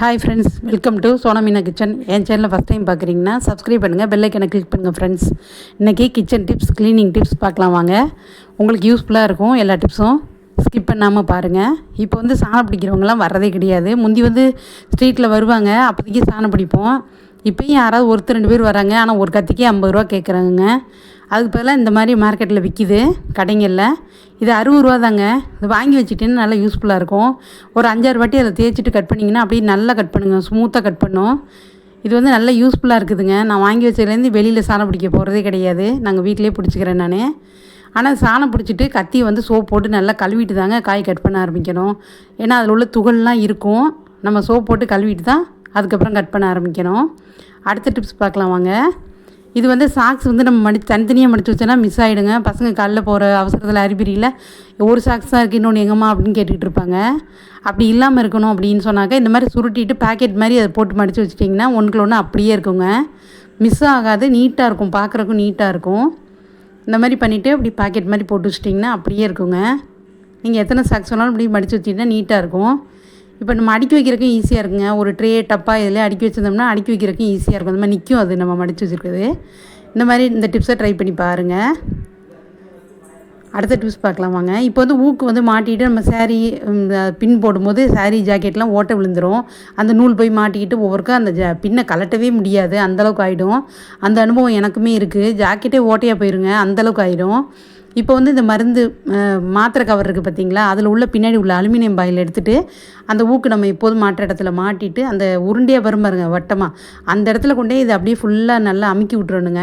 Hi friends welcome to Sona Meena kitchen என் சேனலில் first time பார்க்குறீங்கன்னா subscribe பண்ணுங்கள் பெல்லைக்கனை கிளிக் பண்ணுங்கள் ஃப்ரெண்ட்ஸ் இன்றைக்கி கிச்சன் டிப்ஸ் க்ளீனிங் டிப்ஸ் பார்க்கலாம் வாங்க. உங்களுக்கு யூஸ்ஃபுல்லாக இருக்கும் எல்லா டிப்ஸும் ஸ்கிப் பண்ணாமல் பாருங்கள் இப்போ வந்து சாணம் பிடிக்கிறவங்களாம் வர்றதே கிடையாது. முந்தி வந்து ஸ்ட்ரீட்டில் வருவாங்க அப்போதைக்கு சாணம் பிடிப்போம். இப்போயும் யாராவது ஒருத்தர் ரெண்டு பேர் வராங்க ஆனால் ஒரு கத்திக்கு ஐம்பது ரூபா கேட்குறாங்க அதுக்கு பதிலாக இந்த மாதிரி மார்க்கெட்டில் விற்கிது கடைங்களில். இது அறுபது ரூபா தாங்க. இது வாங்கி வச்சுட்டேன்னு நல்லா யூஸ்ஃபுல்லாக இருக்கும். ஒரு அஞ்சாறு வாட்டி அதை தேய்ச்சிட்டு கட் பண்ணிங்கன்னா அப்படியே நல்லா கட் பண்ணுங்க. ஸ்மூத்தாக கட் பண்ணும். இது வந்து நல்லா யூஸ்ஃபுல்லாக இருக்குதுங்க. நான் வாங்கி வச்சதுலேருந்து வெளியில் சாணம் பிடிக்க போகிறதே கிடையாது. நாங்கள் வீட்டிலே பிடிச்சிக்கிறேன் நான். ஆனால் சாணம் பிடிச்சிட்டு கத்தி வந்து சோப் போட்டு நல்லா கழுவிட்டு தாங்க காய் கட் பண்ண ஆரம்பிக்கணும். ஏன்னா அதில் உள்ள துகள்லாம் இருக்கும். நம்ம சோப் போட்டு கழுவிட்டு தான் அதுக்கப்புறம் கட் பண்ண ஆரம்பிக்கணும். அடுத்த டிப்ஸ் பார்க்கலாம் வாங்க. இது வந்து சாக்ஸ் வந்து நம்ம மடி தனித்தனியாக மடித்து வச்சோன்னா மிஸ் ஆகிடுங்க பசங்க காலைல போகிற அவசரத்தில் அறிபிரியில் ஒரு சாக்ஸ் தான் இருக்குது இன்னொன்று எங்கம்மா அப்படின்னு கேட்டுக்கிட்டு இருப்பாங்க. அப்படி இல்லாமல் இருக்கணும் அப்படின்னு சொன்னாக்க இந்த மாதிரி சுருட்டிட்டு பேக்கெட் மாதிரி அதை போட்டு மடித்து வச்சிட்டிங்கன்னா ஒன்றுக்குள்ள ஒன்று அப்படியே இருக்குங்க. மிஸ் ஆகாது நீட்டாக இருக்கும். பார்க்குறக்கும் நீட்டாக இருக்கும். இந்த மாதிரி பண்ணிவிட்டு அப்படி பாக்கெட் மாதிரி போட்டு வச்சிட்டிங்கன்னா அப்படியே இருக்குங்க. நீங்கள் எத்தனை சாக்ஸ் வேணாலும் இப்படி மடித்து வச்சிட்டிங்கன்னா நீட்டாக இருக்கும். இப்போ நம்ம அடுக்கி வைக்கிறதுக்கும் ஈஸியாக இருக்குங்க. ஒரு ட்ரே டப்பா இதில் அடுக்கி வச்சிருந்தோம்னா அடுக்கி வைக்கிறதுக்கும் ஈஸியாக இருக்கும். அந்த மாதிரி நிற்கும் அது நம்ம மடித்து வச்சுருக்குது இந்த மாதிரி இந்த டிப்ஸை ட்ரை பண்ணி பாருங்கள் அடுத்த டிப்ஸ் பார்க்கலாம் வாங்க. இப்போ வந்து ஊக்கு வந்து மாட்டிக்கிட்டு நம்ம சாரீ இந்த பின் போடும்போது சாரீ ஜாக்கெட்லாம் ஓட்டை விழுந்துரும். அந்த நூல் போய் மாட்டிக்கிட்டு ஒவ்வொருக்கும் அந்த ஜ பின்னை கலட்டவே முடியாது. அந்தளவுக்கு ஆகிடும் அந்த அனுபவம் எனக்குமே இருக்குது ஜாக்கெட்டே ஓட்டையாக போயிருங்க. அந்தளவுக்கு ஆகிடும் இப்போ வந்து இந்த மருந்து மாத்திரை கவர் இருக்குது பார்த்தீங்களா அதில் உள்ள பின்னாடி உள்ள அலுமினியம் பாயில் எடுத்துகிட்டு அந்த ஊக்கு நம்ம எப்போதும் மாட்டுற இடத்துல மாட்டிட்டு அந்த உருண்டையாக வரும் பாருங்க வட்டமாக அந்த இடத்துல கொண்டே இதை அப்படியே ஃபுல்லாக நல்லா அமுக்கி விட்டுறணுங்க.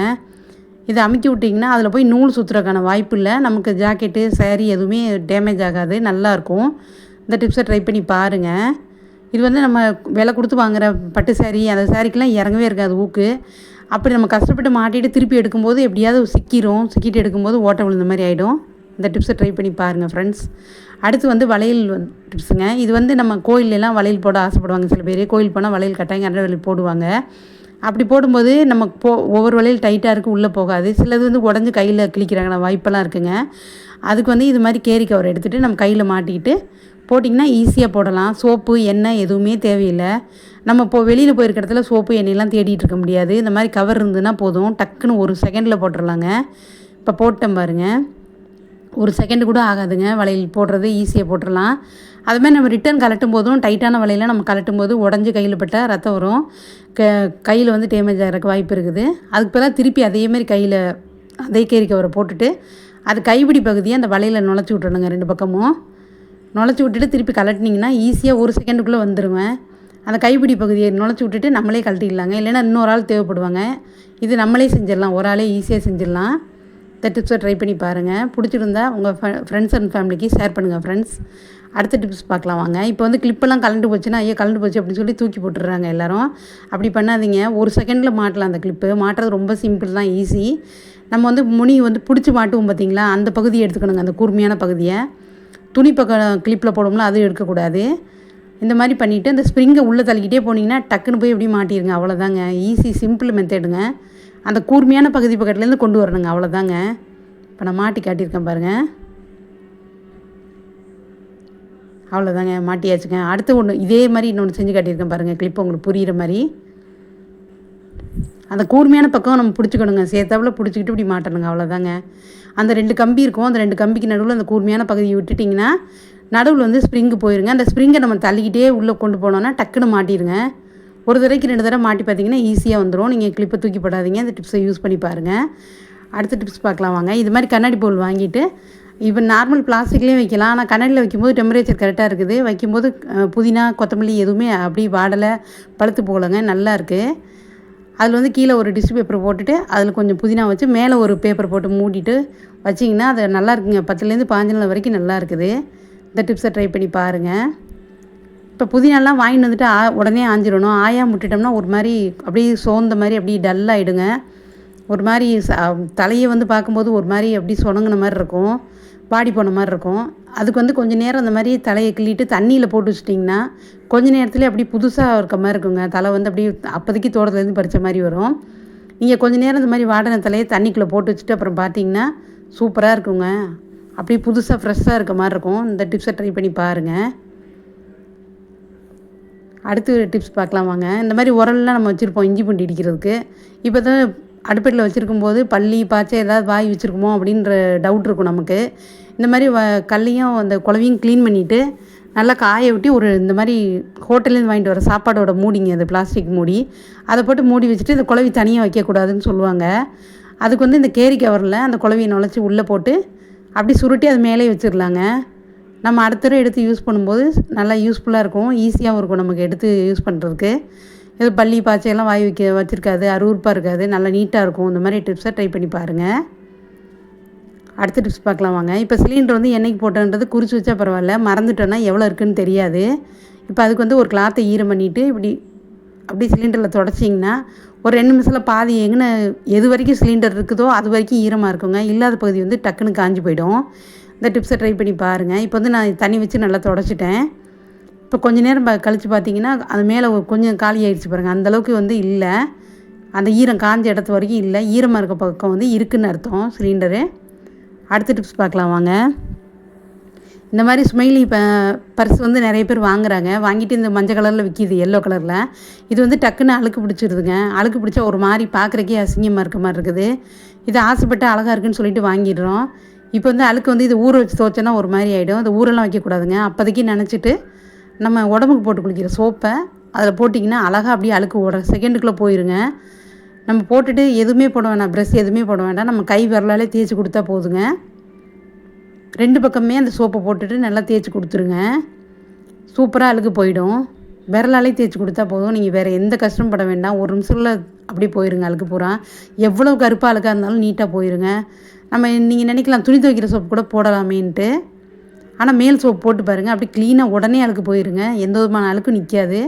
இதை அமுக்கி விட்டிங்கன்னா அதில் போய் நூல் சுற்றுறதுக்கான வாய்ப்பு இல்லை. நமக்கு ஜாக்கெட்டு சேரீ எதுவுமே டேமேஜ் ஆகாது நல்லாயிருக்கும் இந்த டிப்ஸை ட்ரை பண்ணி பாருங்கள் இது வந்து நம்ம விலை கொடுத்து வாங்குகிற பட்டு சேரீ அந்த சாரீக்கெலாம் இறங்கவே இருக்காது ஊக்கு. அப்படி நம்ம கஷ்டப்பட்டு மாட்டிட்டு திருப்பி எடுக்கும்போது எப்படியாவது சிக்கிரும் சிக்கிட்டு எடுக்கும்போது ஓட்டை விழுந்த மாதிரி ஆகிடும் இந்த டிப்ஸை ட்ரை பண்ணி பாருங்கள் ஃப்ரெண்ட்ஸ் அடுத்து வந்து வளையல் வந்து டிப்ஸுங்க இது வந்து நம்ம கோயிலெலாம் வளையல் போட ஆசைப்படுவாங்க. சில பேர் கோயில் போனால் வளையல் கட்டாயம் கரண்ட் வளையல் போடுவாங்க. அப்படி போடும்போது நமக்கு போ ஒவ்வொரு வளையல் டைட்டாக இருக்குது உள்ளே போகாது. சிலது வந்து உடஞ்சி கையில் கிழிக்கிறாங்க. வாய்ப்பெல்லாம் இருக்குங்க. அதுக்கு வந்து இது மாதிரி கேரி கவர் எடுத்துகிட்டு நம்ம கையில் மாட்டிக்கிட்டு போட்டிங்கன்னா ஈஸியாக போடலாம். சோப்பு எண்ணெய் எதுவுமே தேவையில்லை. நம்ம இப்போ வெளியில் போயிருக்க இடத்துல சோப்பு எண்ணெயெல்லாம் தேடிட்டு இருக்க முடியாது. இந்த மாதிரி கவர் இருந்ததுன்னா போதும். டக்குன்னு ஒரு செகண்டில் போட்டுடலாங்க இப்போ போட்டேன் பாருங்கள் ஒரு செகண்டு கூட ஆகாதுங்க. வளையல் போடுறது ஈஸியாக போட்டுடலாம் அதுமாதிரி நம்ம ரிட்டர்ன் கலட்டும் போதும். டைட்டான வலையில் நம்ம கலட்டும் போது உடஞ்சி கையில் பட்டால் ரத்தம் வரும். க கையில் வந்து டேமேஜ் ஆகிறக்கு வாய்ப்பு இருக்குது. அதுக்கு பதிலாக திருப்பி அதேமாரி கையில் அதே கேரி கவரை போட்டுட்டு அது கைப்பிடி பகுதியை அந்த வலையில் நுழைச்சி விட்றணுங்க ரெண்டு பக்கமும். நுழைச்சி விட்டுட்டு திருப்பி கலட்டினீங்கன்னா ஈஸியாக ஒரு செகண்டுக்குள்ளே வந்துடுவேன் அந்த கைப்பிடி பகுதியை நுழைச்சி விட்டுட்டு நம்மளே கழட்டிடலாங்க. இல்லைன்னா இன்னொரு ஆள் தேவைப்படுவாங்க. இது நம்மளே செஞ்சிடலாம். ஒரு ஆளே ஈஸியாக செஞ்சிடலாம். இந்த டிப்ஸை ட்ரை பண்ணி பாருங்கள் பிடிச்சிருந்தா உங்கள் ஃப்ரெண்ட்ஸ் அண்ட் ஃபேமிலிக்கு ஷேர் பண்ணுங்கள் ஃப்ரெண்ட்ஸ் அடுத்த டிப்ஸ் பார்க்கலாம் வாங்க. இப்போ வந்து கிளிப்பெல்லாம் கலண்டு போச்சுன்னா ஐயோ கலண்டு போச்சு அப்படின்னு சொல்லி தூக்கி போட்டுடுறாங்க எல்லோரும். அப்படி பண்ணாதீங்க. ஒரு செகண்டில் மாட்டலாம் அந்த கிளிப்பு மாட்டுறது ரொம்ப சிம்பிள் தான் ஈஸி நம்ம வந்து முனி வந்து பிடிச்சி மாட்டுவோம் பார்த்தீங்களா அந்த பகுதியை எடுத்துக்கணுங்க அந்த கூர்மையான பகுதியை. துணி பக்கம் கிளிப்பில் போடும்ல அதுவும் எடுக்கக்கூடாது. இந்த மாதிரி பண்ணிவிட்டு அந்த ஸ்ப்ரிங்கை உள்ளே தள்ளிக்கிட்டே போனீங்கன்னா டக்குன்னு போய் எப்படி மாட்டிடுங்க அவ்வளோதாங்க ஈஸி சிம்பிள் மெத்தடுங்க அந்த கூர்மையான பகுதி பக்கத்துலேருந்து கொண்டு வரணுங்க. அவ்வளோதாங்க இப்போ நான் மாட்டி காட்டியிருக்கேன் பாருங்கள் அவ்வளோதாங்க மாட்டியாச்சுங்க. அடுத்து ஒன்று இதே மாதிரி இன்னொன்று செஞ்சு காட்டியிருக்கேன் பாருங்கள் கிளிப் உங்களுக்கு புரிகிற மாதிரி. அந்த கூர்மையான பக்கம் நம்ம பிடிச்சிக்கணுங்க. சேர்த்தாப்புல பிடிச்சிக்கிட்டு இப்படி மாட்டணுங்க அவ்வளோதாங்க அந்த ரெண்டு கம்பி இருக்கும் அந்த ரெண்டு கம்பிக்கு நடுவில் அந்த கூர்மையான பகுதியை விட்டுட்டிங்கன்னா நடுவில் வந்து ஸ்ப்ரிங்கு போயிருங்க. அந்த ஸ்ப்ரிங்கை நம்ம தள்ளிக்கிட்டே உள்ளே கொண்டு போனோன்னா டக்குன்னு மாட்டிடுங்க ஒரு தடவைக்கு ரெண்டு தடவை மாட்டி பார்த்தீங்கன்னா ஈஸியாக வந்துடும் நீங்கள் கிளிப்பை தூக்கி போடாதீங்க. டிப்ஸை யூஸ் பண்ணி பாருங்கள் அடுத்த டிப்ஸ் பார்க்கலாம் வாங்க. இது மாதிரி கண்ணாடி பவுல் வாங்கிட்டு இப்போ நார்மல் பிளாஸ்டிக்லேயும் வைக்கலாம். ஆனால் கண்ணாடியில் வைக்கும்போது டெம்பரேச்சர் கரெக்டாக இருக்குது. வைக்கும்போது புதினா கொத்தமல்லி எதுவுமே அப்படி வாடலை பழுத்து போகலைங்க. நல்லா இருக்குது அதில் வந்து கீழே ஒரு டிஷ்யூ பேப்பர் போட்டுட்டு அதில் கொஞ்சம் புதினா வச்சு மேலே ஒரு பேப்பர் போட்டு மூடிட்டு வச்சிங்கன்னா அது நல்லா இருக்குங்க. பத்துலேருந்து பாஞ்சு நாள் வரைக்கும் நல்லா இருக்குது. இந்த டிப்ஸை ட்ரை பண்ணி பாருங்கள் இப்போ புதினாலாம் வாங்கிட்டு வந்துட்டு ஆ உடனே ஆஞ்சிடணும் ஆயா முட்டிட்டோம்னா ஒரு மாதிரி அப்படியே சோர்ந்த மாதிரி அப்படியே டல்லாகிடுங்க ஒரு மாதிரி ச தலையை வந்து பார்க்கும்போது ஒரு மாதிரி அப்படி சொணங்கின மாதிரி இருக்கும். வாடி போன மாதிரி இருக்கும். அதுக்கு வந்து கொஞ்சம் நேரம் அந்த மாதிரி தலையை கிள்ளிட்டு தண்ணியில் போட்டு வச்சிட்டிங்கன்னா கொஞ்ச நேரத்துலேயே அப்படி புதுசாக இருக்க மாதிரி இருக்குங்க. தலை வந்து அப்படியே அப்போதைக்கு தோட்டத்துலேருந்து பறித்த மாதிரி வரும். நீங்கள் கொஞ்ச நேரம் இந்த மாதிரி வாடின தலையை தண்ணிக்குள்ளே போட்டு வச்சுட்டு அப்புறம் பார்த்தீங்கன்னா சூப்பராக இருக்குங்க. அப்படியே புதுசாக ஃப்ரெஷ்ஷாக இருக்க மாதிரி இருக்கும். இந்த டிப்ஸை ட்ரை பண்ணி பாருங்கள் அடுத்து டிப்ஸ் பார்க்கலாம் வாங்க. இந்த மாதிரி உரல்லாம் நம்ம வச்சுருப்போம் இஞ்சி பூண்டு இடிக்கிறதுக்கு. இப்போ தான் அடுப்பட்டில் வச்சுருக்கும் போது பள்ளி பாய்ச்சி ஏதாவது வாய் வச்சுருக்குமோ அப்படின்ற டவுட் இருக்கும் நமக்கு. இந்த மாதிரி வ கல்லையும் அந்த குழவையும் க்ளீன் பண்ணிவிட்டு நல்லா காய விட்டு ஒரு இந்த மாதிரி ஹோட்டல்லேருந்து வாங்கிட்டு வர சாப்பாடோட மூடிங்க அது பிளாஸ்டிக் மூடி. அதை போட்டு மூடி வச்சுட்டு இந்த குழவி தனியாக வைக்கக்கூடாதுன்னு சொல்லுவாங்க. அதுக்கு வந்து இந்த கேரி கவரில் அந்த குழவியை நுழைச்சி உள்ளே போட்டு அப்படி சுருட்டி அது மேலே வச்சிடலாங்க நம்ம அடுத்த தடவை எடுத்து யூஸ் பண்ணும்போது நல்லா யூஸ்ஃபுல்லாக இருக்கும் ஈஸியாகவும் இருக்கும் நமக்கு எடுத்து யூஸ் பண்ணுறதுக்கு இது பள்ளி பாச்சையெல்லாம் வாய் வைக்க வச்சுருக்காது அருவறுப்பாக இருக்காது. நல்லா நீட்டாக இருக்கும். இந்த மாதிரி டிப்ஸை ட்ரை பண்ணி பாருங்கள் அடுத்த டிப்ஸ் பார்க்கலாம் வாங்க. இப்போ சிலிண்டர் வந்து என்னைக்கு போட்டோன்றது குறித்து வச்சா பரவாயில்ல. மறந்துட்டோன்னா எவ்வளோ இருக்குதுன்னு தெரியாது. இப்போ அதுக்கு வந்து ஒரு கிளாத்தை ஈரம் பண்ணிவிட்டு இப்படி அப்படி சிலிண்டரில் தொடச்சிங்கன்னா ஒரு ரெண்டு நிமிஷத்தில் பாதி எங்கன்னு எது வரைக்கும் சிலிண்டர் இருக்குதோ அது வரைக்கும் ஈரமாக இருக்குங்க. இல்லாத பகுதி வந்து டக்குன்னு காஞ்சி போயிடும். இந்த டிப்ஸை ட்ரை பண்ணி பாருங்கள் இப்போ வந்து நான் தண்ணி வச்சு நல்லா தொடச்சிட்டேன். இப்போ கொஞ்ச நேரம் ப- பார்த்தீங்கன்னா அது மேலே கொஞ்சம் காலி ஆயிடுச்சு பாருங்கள் அந்தளவுக்கு வந்து இல்லை. அந்த ஈரம் காஞ்ச இடத்து வரைக்கும் இல்லை. ஈரமாக இருக்க பக்கம் வந்து இருக்குன்னு அர்த்தம் சிலிண்டரு. அடுத்த டிப்ஸ் பார்க்கலாம் வாங்க. இந்த மாதிரி ஸ்மைலி ப பர்ஸ் வந்து நிறைய பேர் வாங்குறாங்க. வாங்கிட்டு இந்த மஞ்சள் கலரில் விற்கிது எல்லோ கலரில். இது வந்து டக்குன்னு அழுக்கு பிடிச்சிருதுங்க. அழுக்கு பிடிச்சா ஒரு மாதிரி பார்க்குறக்கே அசிங்கமாக இருக்க மாதிரி இருக்குது. இது ஆசைப்பட்டு அழகாக இருக்குன்னு சொல்லிட்டு வாங்கிடுறோம். இப்போ வந்து அழுக்கு வந்து இது ஊற வச்சு துவச்சோன்னா ஒரு மாதிரி ஆகிடும் அது ஊரெல்லாம் வைக்கக்கூடாதுங்க. அப்போதைக்கு நினச்சிட்டு நம்ம உடம்புக்கு போட்டு குளிக்கிற சோப்பை அதில் போட்டிங்கன்னா அழகாக அப்படியே அழுக்கு ஓட செகண்டுக்குள்ளே போயிருங்க. நம்ம போட்டுட்டு எதுவுமே போட வேண்டாம் ப்ரெஷ் எதுவுமே போட வேண்டாம். நம்ம கை விரலாலே தேய்ச்சி கொடுத்தா போதுங்க. ரெண்டு பக்கமே அந்த சோப்பை போட்டுட்டு நல்லா தேய்ச்சி கொடுத்துருங்க. சூப்பராக அழுக்கு போயிடும். விரலாலே தேய்ச்சி கொடுத்தா போதும். நீங்கள் வேறு எந்த கஷ்டமும் பட வேண்டாம். ஒரு நிமிஷத்தில் அப்படி போயிருங்க அழுக்கு பூரா. எவ்வளோ கருப்பாக அழுக்காக இருந்தாலும் நீட்டாக போயிருங்க. நம்ம நீங்கள் நினைக்கலாம் துணி துவைக்கிற சோப்பு கூட போடலாமேன்ட்டு. ஆனால் மேல் சோப் போட்டு பாருங்கள் அப்படி க்ளீனாக உடனே அழுக்கு போயிருங்க. எந்த விதமான அழுக்கும் நிற்காது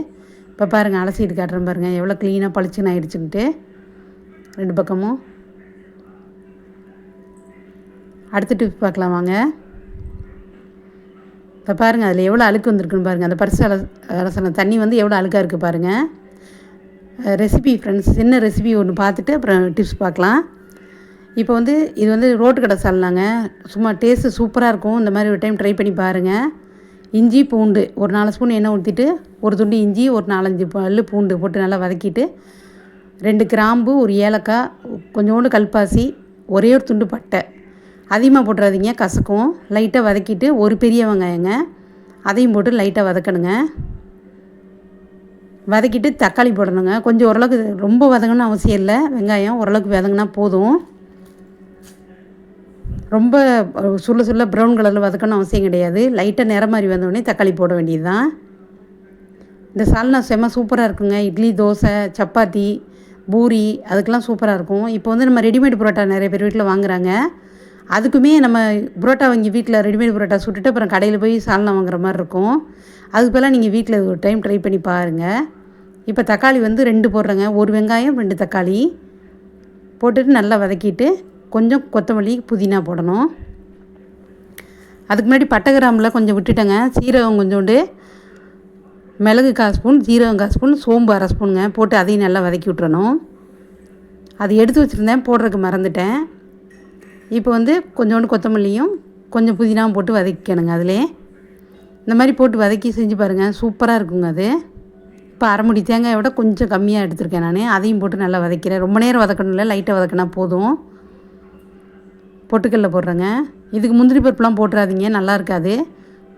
இப்போ பாருங்கள் அலசிட்டு காட்டுறேன் பாருங்கள் எவ்வளோ க்ளீனாக பளிச்சுன்னு ஆயிடுச்சுன்ட்டு. ரெண்டு பக்கமும். அடுத்த டிப் பார்க்கலாம் வாங்க. இப்போ பாருங்கள் அதில் எவ்வளோ அழுக்கு வந்திருக்குன்னு பாருங்கள் அந்த பரிசு அல அலசன தண்ணி வந்து எவ்வளோ அழுக்காக இருக்குது பாருங்கள் ரெசிபி ஃப்ரெண்ட்ஸ் சின்ன ரெசிபி ஒன்று பார்த்துட்டு அப்புறம் டிப்ஸ் பார்க்கலாம். இப்போ வந்து இது வந்து ரோட்டு கடை சால்னாங்க. சும்மா டேஸ்ட்டு சூப்பராக இருக்கும். இந்த மாதிரி ஒரு டைம் ட்ரை பண்ணி பாருங்கள் இஞ்சி பூண்டு. ஒரு நாலு ஸ்பூன் எண்ணெய் ஊற்றிட்டு ஒரு துண்டு இஞ்சி ஒரு நாலஞ்சு பல் பூண்டு போட்டு நல்லா வதக்கிட்டு ரெண்டு கிராம்பு ஒரு ஏலக்காய் கொஞ்சோண்டு கல்பாசி ஒரே ஒரு துண்டு பட்டை. அதிகமாக போட்டுறாதீங்க கசக்கும். லைட்டாக வதக்கிட்டு ஒரு பெரிய வெங்காயங்க. அதையும் போட்டு லைட்டாக வதக்கணுங்க. வதக்கிட்டு தக்காளி போடணுங்க. கொஞ்சம் ஓரளவுக்கு ரொம்ப வதங்கணும்னு அவசியம் இல்லை. வெங்காயம் ஓரளவுக்கு வதங்கினா போதும். ரொம்ப சுள்ள சுள்ள ப்ரௌன் கலரில் வதக்கணும் அவசியம் கிடையாது. லைட்டாக நிற மாதிரி வந்தோடனே தக்காளி போட வேண்டியது தான் இந்த சால்னா செம்ம சூப்பராக இருக்குங்க. இட்லி தோசை சப்பாத்தி பூரி அதுக்கெல்லாம் சூப்பராக இருக்கும். இப்போ வந்து நம்ம ரெடிமேட் புரோட்டா நிறைய பேர் வீட்டில் வாங்குகிறாங்க அதுக்குமே நம்ம புரோட்டா வாங்கி வீட்டில் ரெடிமேட் புரோட்டா சுட்டுட்டு அப்புறம் கடையில் போய் சால்னா வாங்குற மாதிரி இருக்கும். அதுக்கு பதிலாக நீங்கள் வீட்டில் ஒரு டைம் ட்ரை பண்ணி பாருங்கள் இப்போ தக்காளி வந்து ரெண்டு போடுறேங்க. ஒரு வெங்காயம் ரெண்டு தக்காளி. போட்டுட்டு நல்லா வதக்கிட்டு கொஞ்சம் கொத்தமல்லி புதினா போடணும். அதுக்கு முன்னாடி பட்டை கிராமில் கொஞ்சம் விட்டுட்டேங்க. சீரகம் கொஞ்சோண்டு மிளகு கால் ஸ்பூன் ஜீரகம் கால் ஸ்பூன் சோம்பு அரை ஸ்பூனுங்க. போட்டு அதையும் நல்லா வதக்கி விட்டுறணும். அது எடுத்து வச்சுருந்தேன் போடுறதுக்கு மறந்துட்டேன். இப்போ வந்து கொஞ்சோண்டு கொத்தமல்லியும் கொஞ்சம் புதினாவும் போட்டு வதக்கிக்கணுங்க அதிலே. இந்த மாதிரி போட்டு வதக்கி செஞ்சு பாருங்கள் சூப்பராக இருக்குங்க அது. இப்போ அரைமுடி தேங்காயை விட கொஞ்சம் கம்மியாக எடுத்திருக்கேன் நான். அதையும் போட்டு நல்லா வதக்கிறேன். ரொம்ப நேரம் வதக்கணும் இல்லை லைட்டாக வதக்கினா போதும். பொட்டுக்கடல போடுறேங்க. இதுக்கு முந்திரி பருப்புலாம் போட்டுறாதீங்க நல்லா இருக்காது.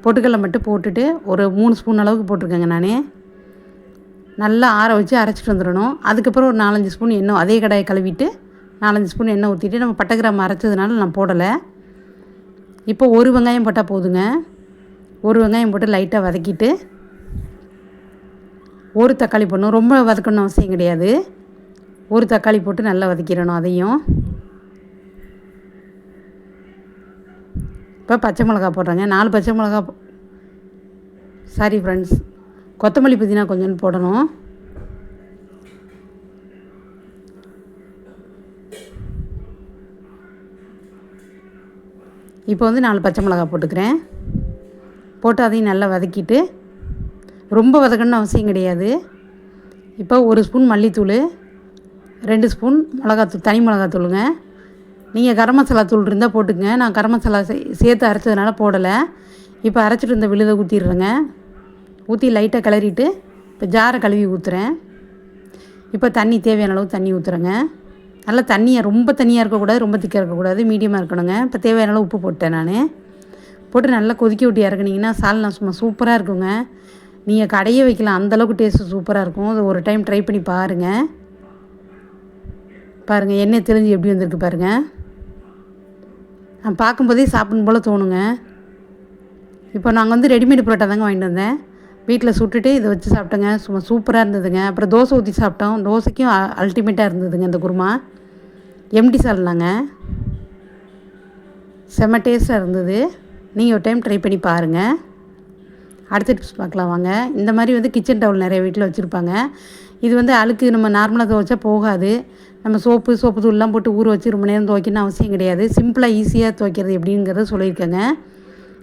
பொட்டுக்கல்ல மட்டும் போட்டுட்டு ஒரு மூணு ஸ்பூன் அளவுக்கு போட்டிருக்கேங்க நான். நல்லா ஆற வச்சு அரைச்சிட்டு வந்துடணும். அதுக்கப்புறம் ஒரு நாலஞ்சு ஸ்பூன் எண்ணெய் அதே கடாயை கழுவிட்டு நாலஞ்சு ஸ்பூன் எண்ணெய் ஊற்றிட்டு நம்ம பட்டை கிராம் அரைச்சதுனால நான் போடலை. இப்போ ஒரு வெங்காயம் போட்டால் போதுங்க. ஒரு வெங்காயம் போட்டு லைட்டாக வதக்கிட்டு ஒரு தக்காளி போடணும். ரொம்ப வதக்கணும் அவசியம் கிடையாது. ஒரு தக்காளி போட்டு நல்லா வதக்கிடணும் அதையும். இப்போ பச்சை மிளகா போடுறாங்க. நாலு பச்சை மிளகா சாரி ஃப்ரெண்ட்ஸ் கொத்தமல்லி புதினா கொஞ்சோண்டு போடணும். இப்போ வந்து நாலு பச்சை மிளகா போட்டுக்கிறேன். போட்டு அதையும் நல்லா வதக்கிட்டு ரொம்ப வதக்கணும்னு அவசியம் கிடையாது. இப்போ ஒரு ஸ்பூன் மல்லித்தூள் ரெண்டு ஸ்பூன் மிளகாத்தூள் தனி மிளகாத்தூளுங்க. நீங்கள் கரம் மசாலா தூள் இருந்தால் போட்டுக்கங்க. நான் கரம் மசாலா சே சேர்த்து அரைச்சதுனால போடலை. இப்போ அரைச்சிட்டு இருந்த விழுதை ஊற்றிடுறேங்க ஊற்றி லைட்டாக கிளறிட்டு இப்போ ஜாரை கழுவி ஊற்றுறேன் இப்போ தண்ணி தேவையான அளவு தண்ணி ஊற்றுறேங்க நல்லா தண்ணியாக ரொம்ப தண்ணியாக இருக்கக்கூடாது ரொம்ப திக்காக இருக்கக்கூடாது மீடியமாக இருக்கணுங்க. இப்போ தேவையான அளவு உப்பு போட்டேன் நான். போட்டு நல்லா கொதிக்க விட்டு இறக்குனீங்கன்னா சால்னா சும்மா சூப்பராக இருக்குங்க. நீங்கள் கடையே வைக்கலாம். அந்தளவுக்கு டேஸ்ட்டு சூப்பராக இருக்கும். அது ஒரு டைம் ட்ரை பண்ணி பாருங்கள் பாருங்கள் எண்ணெய் தெரிஞ்சு எப்படி வந்திருக்கு பாருங்கள் பார்க்கும்போதே சாப்பிடணும் போல் தோணுங்க. இப்போ நாங்கள் வந்து ரெடிமேட் புரோட்டா தாங்க வாங்கிட்டு வந்தேன். வீட்டில் சுட்டுட்டு இதை வச்சு சாப்பிட்டேங்க. சும்மா சூப்பராக இருந்ததுங்க. அப்புறம் தோசை ஊற்றி சாப்பிட்டோம். தோசைக்கும் அல்டிமேட்டாக இருந்ததுங்க இந்த குருமா. எம்டி சால்னாங்க செம்ம டேஸ்ட்டாக இருந்தது. நீங்கள் ஒரு டைம் ட்ரை பண்ணி பாருங்கள் அடுத்த டிப்ஸ் பார்க்கலாம் வாங்க. இந்த மாதிரி வந்து கிச்சன் டவுல் நிறைய வீட்டில் வச்சுருப்பாங்க. இது வந்து அழுக்கு நம்ம நார்மலாக துவைச்சா போகாது. நம்ம சோப்பு சோப்பு தூள்லாம் போட்டு ஊற வச்சு ரொம்ப நேரம் துவைக்கணும்னு அவசியம் கிடையாது. சிம்பிளாக ஈஸியாக துவைக்கிறது எப்படிங்கிறத சொல்லியிருக்கேங்க.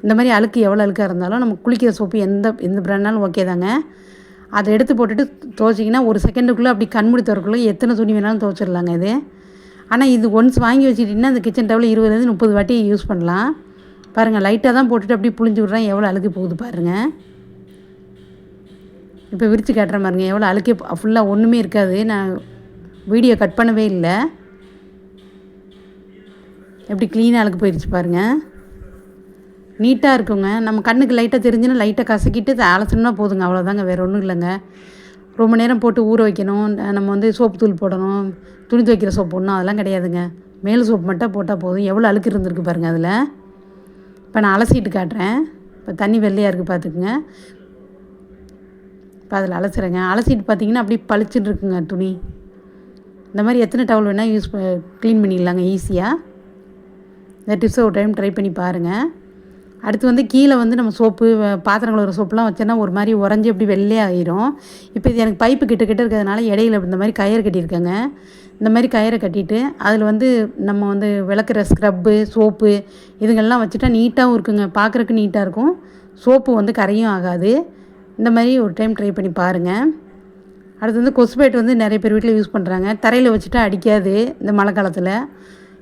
இந்த மாதிரி அழுக்கு எவ்வளோ அழுக்காக இருந்தாலும் நம்ம குளிக்கிற சோப்பு எந்த எந்த பிராண்டாலும் ஓகே தாங்க. அதை எடுத்து போட்டுட்டு துவைச்சிங்கன்னா ஒரு செகண்டுக்குள்ளே அப்படி கண்மூடி திறக்குள்ளே எத்தனை துணி வேணாலும் துவைச்சிடலாங்க இது. ஆனால் இது ஒன்ஸ் வாங்கி வச்சுட்டிங்கன்னா அந்த கிச்சன் டவுல் இருபதுலேருந்து முப்பது வாட்டி யூஸ் பண்ணலாம். பாருங்கள் லைட்டாக தான் போட்டுட்டு அப்படியே புளிஞ்சு விட்றேன். எவ்வளோ அழுக்கு போகுது பாருங்கள் இப்போ விரித்து காட்டுற மாதிரிங்க எவ்வளோ அழுக்கே ஃபுல்லாக ஒன்றுமே இருக்காது. நான் வீடியோ கட் பண்ணவே இல்லை. எப்படி க்ளீனாக அழுக்கு போயிடுச்சு பாருங்கள் நீட்டாக இருக்குங்க. நம்ம கண்ணுக்கு லைட்டாக தெரிஞ்சுன்னா லைட்டாக கசக்கிட்டு அலசணும்னா போதுங்க. அவ்வளோதாங்க வேறு ஒன்றும் இல்லைங்க. ரொம்ப நேரம் போட்டு ஊற வைக்கணும். நம்ம வந்து சோப்பு தூள் போடணும். துணி துவைக்கிற சோப்பு ஒன்றும் அதெல்லாம் கிடையாதுங்க. மேல் சோப்பு மட்டும் போட்டால் போதும். எவ்வளோ அழுக்கு இருந்திருக்கு பாருங்கள் அதில். இப்போ நான் அலசிட்டு காட்டுறேன். இப்போ தண்ணி வெள்ளையாக இருக்குது பார்த்துக்குங்க இப்போ அதில் அலசுறேங்க. அலசிட்டு பார்த்தீங்கன்னா அப்படியே பளிச்சுட்டு இருக்குங்க துணி. இந்த மாதிரி எத்தனை டவல் வேணால் யூஸ் க்ளீன் பண்ணிடலாங்க ஈஸியாக இந்த டிப்ஸை ஒரு டைம் ட்ரை பண்ணி பாருங்கள் அடுத்து வந்து கீழே வந்து நம்ம சோப்பு பாத்திரம் கழுவுற சோப்புலாம் வச்சோன்னா ஒரு மாதிரி உறைஞ்சி அப்படி வெள்ளையாகிரும் இப்போ இது எனக்கு பைப்பு கிட்ட கிட்ட இருக்கிறதுனால இடையில இந்த மாதிரி கயிறு கட்டியிருக்கேங்க. இந்த மாதிரி கயிறை கட்டிட்டு அதில் வந்து நம்ம வந்து விளக்குற ஸ்க்ரப்பு சோப்பு இதுங்கெல்லாம் வச்சுட்டா நீட்டாகவும் இருக்குங்க. பார்க்குறக்கு நீட்டாக இருக்கும். சோப்பு வந்து கரையும் ஆகாது. இந்த மாதிரி ஒரு டைம் ட்ரை பண்ணி பாருங்கள் அடுத்து வந்து கொசுபேட் வந்து நிறைய பேர் வீட்டில் யூஸ் பண்ணுறாங்க தரையில் வச்சுட்டா அடிக்காது இந்த மழை காலத்தில்.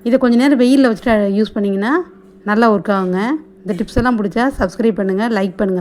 இதை கொஞ்சம் நேரம் வெயிலில் வச்சுட்டு யூஸ் பண்ணிங்கன்னா நல்லா ஒர்க் ஆகுங்க. இந்த டிப்ஸ் எல்லாம் பிடிச்சா சப்ஸ்கிரைப் பண்ணுங்கள் லைக் பண்ணுங்கள்